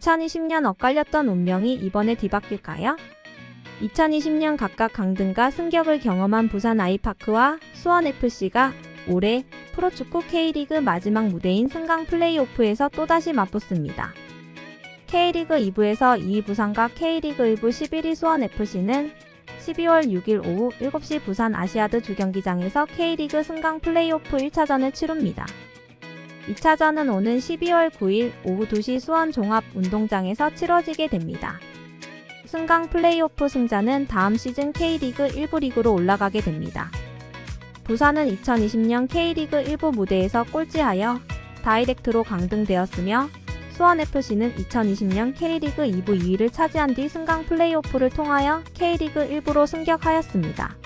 2020년 엇갈렸던 운명이 이번에 뒤바뀔까요? 2020년 각각 강등과 승격을 경험한 부산 아이파크와 수원FC가 올해 프로축구 K리그 마지막 무대인 승강 플레이오프에서 또다시 맞붙습니다. K리그 2부에서 2위 부산과 K리그 1부 11위 수원FC는 12월 6일 오후 7시 부산 아시아드 주경기장에서 K리그 승강 플레이오프 1차전을 치릅니다. 2차전은 오는 12월 9일 오후 2시 수원 종합운동장에서 치러지게 됩니다. 승강 플레이오프 승자는 다음 시즌 K리그 1부 리그로 올라가게 됩니다. 부산은 2020년 K리그 1부 무대에서 꼴찌하여 다이렉트로 강등되었으며 수원FC는 2020년 K리그 2부 2위를 차지한 뒤 승강 플레이오프를 통하여 K리그 1부로 승격하였습니다.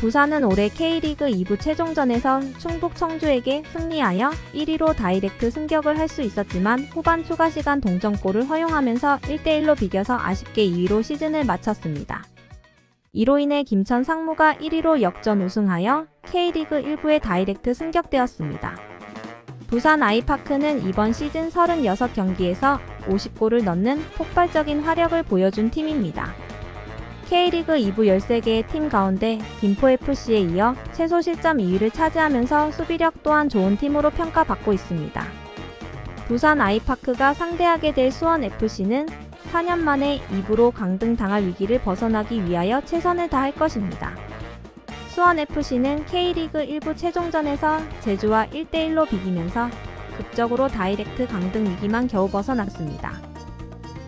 부산은 올해 K리그 2부 최종전에서 충북 청주에게 승리하여 1위로 다이렉트 승격을 할 수 있었지만 후반 추가 시간 동점골을 허용하면서 1대1로 비겨서 아쉽게 2위로 시즌을 마쳤습니다. 이로 인해 김천 상무가 1위로 역전 우승하여 K리그 1부에 다이렉트 승격되었습니다. 부산 아이파크는 이번 시즌 36경기에서 50골을 넣는 폭발적인 화력을 보여준 팀입니다. K리그 2부 13개의 팀 가운데 김포FC에 이어 최소 실점 2위를 차지하면서 수비력 또한 좋은 팀으로 평가받고 있습니다. 부산 아이파크가 상대하게 될 수원FC는 4년 만에 2부로 강등당할 위기를 벗어나기 위하여 최선을 다할 것입니다. 수원FC는 K리그 1부 최종전에서 제주와 1대1로 비기면서 극적으로 다이렉트 강등 위기만 겨우 벗어났습니다.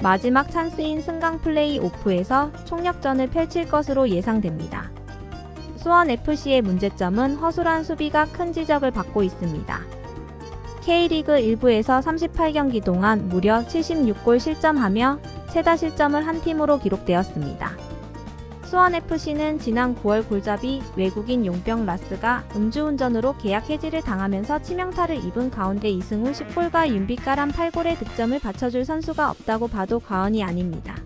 마지막 찬스인 승강 플레이 오프에서 총력전을 펼칠 것으로 예상됩니다. 수원FC의 문제점은 허술한 수비가 큰 지적을 받고 있습니다. K리그 1부에서 38경기 동안 무려 76골 실점하며 최다 실점을 한 팀으로 기록되었습니다. 수원FC는 지난 9월 골잡이 외국인 용병 라스가 음주운전으로 계약 해지를 당하면서 치명타를 입은 가운데 이승우 10골과 윤빛가람 8골의 득점을 받쳐줄 선수가 없다고 봐도 과언이 아닙니다.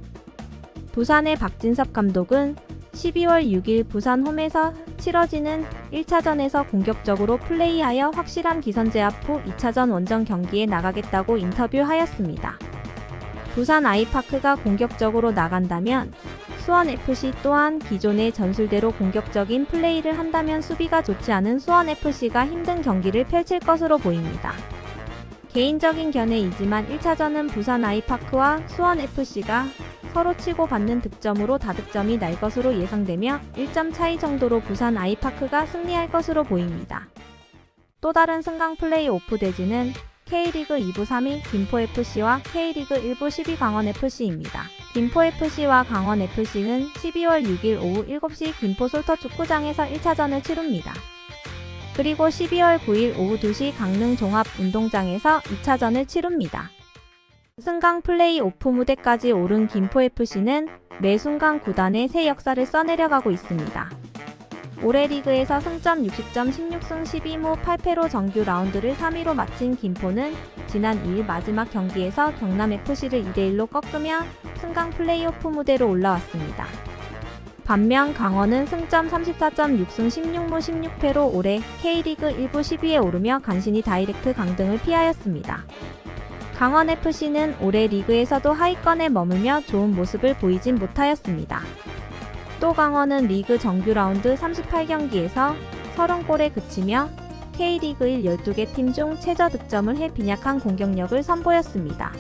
부산의 박진섭 감독은 12월 6일 부산 홈에서 치러지는 1차전에서 공격적으로 플레이하여 확실한 기선 제압 후 2차전 원정 경기에 나가겠다고 인터뷰하였습니다. 부산 아이파크가 공격적으로 나간다면 수원FC 또한 기존의 전술대로 공격적인 플레이를 한다면 수비가 좋지 않은 수원FC가 힘든 경기를 펼칠 것으로 보입니다. 개인적인 견해이지만 1차전은 부산 아이파크와 수원FC가 서로 치고 받는 득점으로 다득점이 날 것으로 예상되며 1점 차이 정도로 부산 아이파크가 승리할 것으로 보입니다. 또 다른 승강 플레이 오프 대지는 K리그 2부 3위 김포FC와 K리그 1부 10위 강원FC입니다. 김포FC와 강원FC는 12월 6일 오후 7시 김포 솔터 축구장에서 1차전을 치릅니다. 그리고 12월 9일 오후 2시 강릉 종합운동장에서 2차전을 치릅니다. 승강 플레이 오프 무대까지 오른 김포FC는 매 순간 구단의 새 역사를 써내려가고 있습니다. 올해 리그에서 승점 60점 16승 12무 8패로 정규 라운드를 3위로 마친 김포는 지난 2일 마지막 경기에서 경남FC를 2대1로 꺾으며 승강 플레이오프 무대로 올라왔습니다. 반면 강원은 승점 34점 6승 16무 16패로 올해 K리그 1부 10위에 오르며 간신히 다이렉트 강등을 피하였습니다. 강원FC는 올해 리그에서도 하위권에 머물며 좋은 모습을 보이진 못하였습니다. 또 강원은 리그 정규 라운드 38경기에서 30골에 그치며 K리그 1 12개 팀 중 최저 득점을 해 빈약한 공격력을 선보였습니다.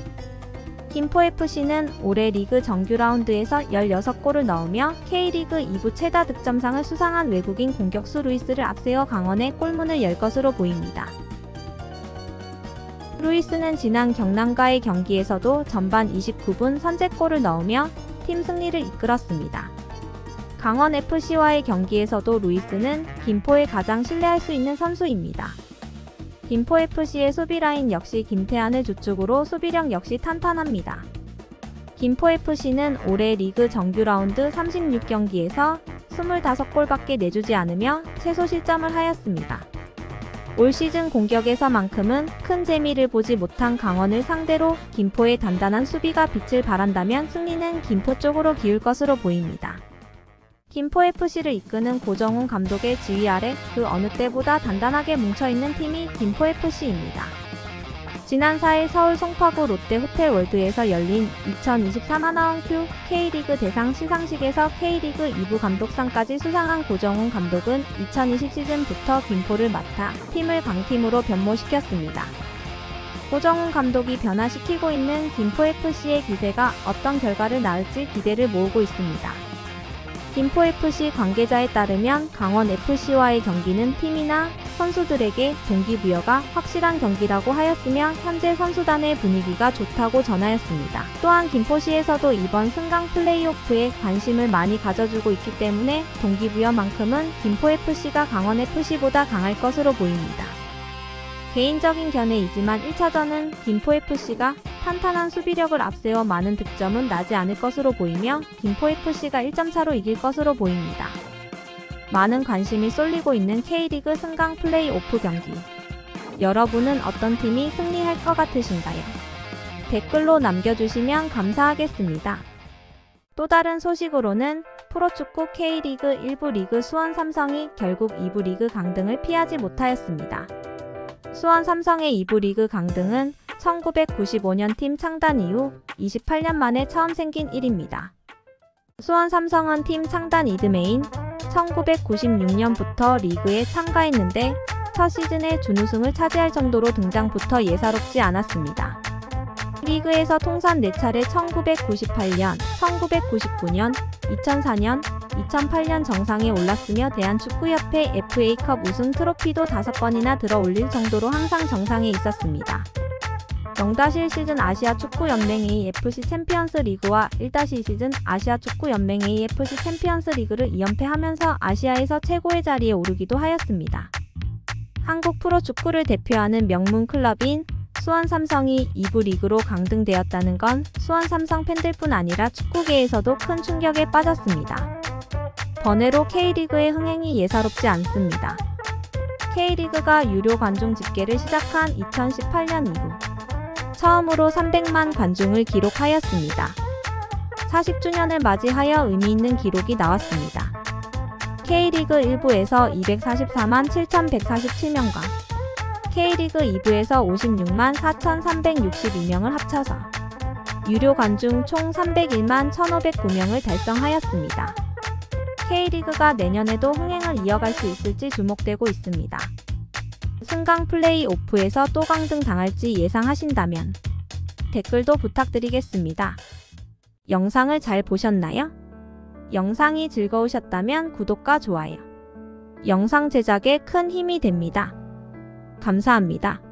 김포FC는 올해 리그 정규 라운드에서 16골을 넣으며 K리그 2부 최다 득점상을 수상한 외국인 공격수 루이스를 앞세워 강원의 골문을 열 것으로 보입니다. 루이스는 지난 경남과의 경기에서도 전반 29분 선제골을 넣으며 팀 승리를 이끌었습니다. 강원 FC와의 경기에서도 루이스는 김포에 가장 신뢰할 수 있는 선수입니다. 김포 FC의 수비 라인 역시 김태환을 주축으로 수비력 역시 탄탄합니다. 김포 FC는 올해 리그 정규 라운드 36경기에서 25골밖에 내주지 않으며 최소 실점을 하였습니다. 올 시즌 공격에서만큼은 큰 재미를 보지 못한 강원을 상대로 김포의 단단한 수비가 빛을 발한다면 승리는 김포 쪽으로 기울 것으로 보입니다. 김포FC를 이끄는 고정훈 감독의 지휘 아래 그 어느 때보다 단단하게 뭉쳐있는 팀이 김포FC입니다. 지난 4일 서울 송파구 롯데 호텔 월드에서 열린 2023 하나원큐 K리그 대상 시상식에서 K리그 2부 감독상까지 수상한 고정훈 감독은 2020 시즌부터 김포를 맡아 팀을 강팀으로 변모시켰습니다. 고정훈 감독이 변화시키고 있는 김포FC의 기세가 어떤 결과를 낳을지 기대를 모으고 있습니다. 김포FC 관계자에 따르면 강원FC와의 경기는 팀이나 선수들에게 동기부여가 확실한 경기라고 하였으며 현재 선수단의 분위기가 좋다고 전하였습니다. 또한 김포시에서도 이번 승강 플레이오프에 관심을 많이 가져주고 있기 때문에 동기부여만큼은 김포FC가 강원FC보다 강할 것으로 보입니다. 개인적인 견해이지만 1차전은 김포FC가 탄탄한 수비력을 앞세워 많은 득점은 나지 않을 것으로 보이며 김포FC가 1점 차로 이길 것으로 보입니다. 많은 관심이 쏠리고 있는 K리그 승강 플레이오프 경기. 여러분은 어떤 팀이 승리할 것 같으신가요? 댓글로 남겨주시면 감사하겠습니다. 또 다른 소식으로는 프로축구 K리그 1부 리그 수원 삼성이 결국 2부 리그 강등을 피하지 못하였습니다. 수원 삼성의 2부 리그 강등은 1995년 팀 창단 이후 28년 만에 처음 생긴 일입니다. 수원 삼성은 팀 창단 이듬해인 1996년부터 리그에 참가했는데 첫 시즌에 준우승을 차지할 정도로 등장부터 예사롭지 않았습니다. 리그에서 통산 4차례 1998년, 1999년, 2004년, 2008년 정상에 올랐으며 대한축구협회 FA컵 우승 트로피도 5번이나 들어 올릴 정도로 항상 정상에 있었습니다. 0-1 시즌 아시아 축구 연맹 AFC 챔피언스 리그와 1-2 시즌 아시아 축구 연맹 AFC 챔피언스 리그를 2연패하면서 아시아에서 최고의 자리에 오르기도 하였습니다. 한국 프로 축구를 대표하는 명문 클럽인 수원 삼성이 2부 리그로 강등되었다는 건 수원 삼성 팬들뿐 아니라 축구계에서도 큰 충격에 빠졌습니다. 번외로 K리그의 흥행이 예사롭지 않습니다. K리그가 유료 관중 집계를 시작한 2018년 이후 처음으로 300만 관중을 기록하였습니다. 40주년을 맞이하여 의미 있는 기록이 나왔습니다. K리그 1부에서 244만 7,147명과 K리그 2부에서 56만 4,362명을 합쳐서 유료 관중 총 301만 1,509명을 달성하였습니다. K리그가 내년에도 흥행을 이어갈 수 있을지 주목되고 있습니다. 승강 플레이 오프에서 또 강등 당할지 예상하신다면 댓글도 부탁드리겠습니다. 영상을 잘 보셨나요? 영상이 즐거우셨다면 구독과 좋아요. 영상 제작에 큰 힘이 됩니다. 감사합니다.